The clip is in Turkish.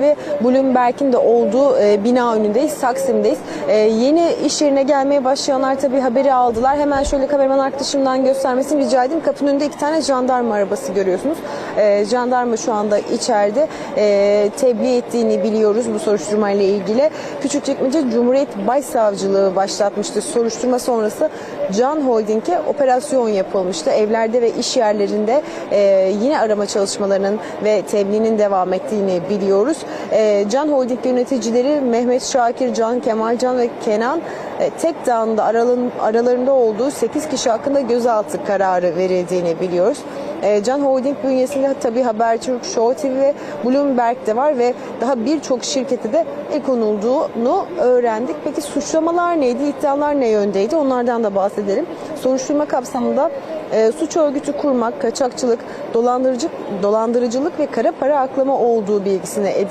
ve Bloomberg'in de olduğu e, bina önündeyiz, Taksim'deyiz. E, yeni iş yerine gelmeye başlayanlar tabii haberi aldılar. Hemen şöyle kameraman arkadaşımdan göstermesini rica edeyim. Kapının önünde iki tane jandarma arabası görüyorsunuz. E, jandarma şu anda içeride e, tebliğ ettiğini biliyoruz bu soruşturmayla ilgili. Küçükçekmece Cumhuriyet Başsavcılığı başlatmıştı soruşturma sonrası Can Holding'e operasyon yapılmıştı. Evlerde ve iş yerlerinde e, yine arama çalışmalarının ve tebliğinin devam ettiğini biliyoruz. E, Can Holding yöneticileri Mehmet Şakir, Can Kemal Can ve Kenan e, tek dağında aralın, aralarında olduğu 8 kişi hakkında gözaltı kararı verildiğini biliyoruz. E, Can Holding bünyesinde tabii Habertürk, Show TV ve Bloomberg de var ve daha birçok şirkete de el konulduğunu öğrendik. Peki suçlamalar neydi, iddialar ne yöndeydi onlardan da bahsedelim. Soruşturma kapsamında e, suç örgütü kurmak, kaçakçılık, dolandırıcılık, dolandırıcılık ve kara para aklama olduğu bilgisine edildi.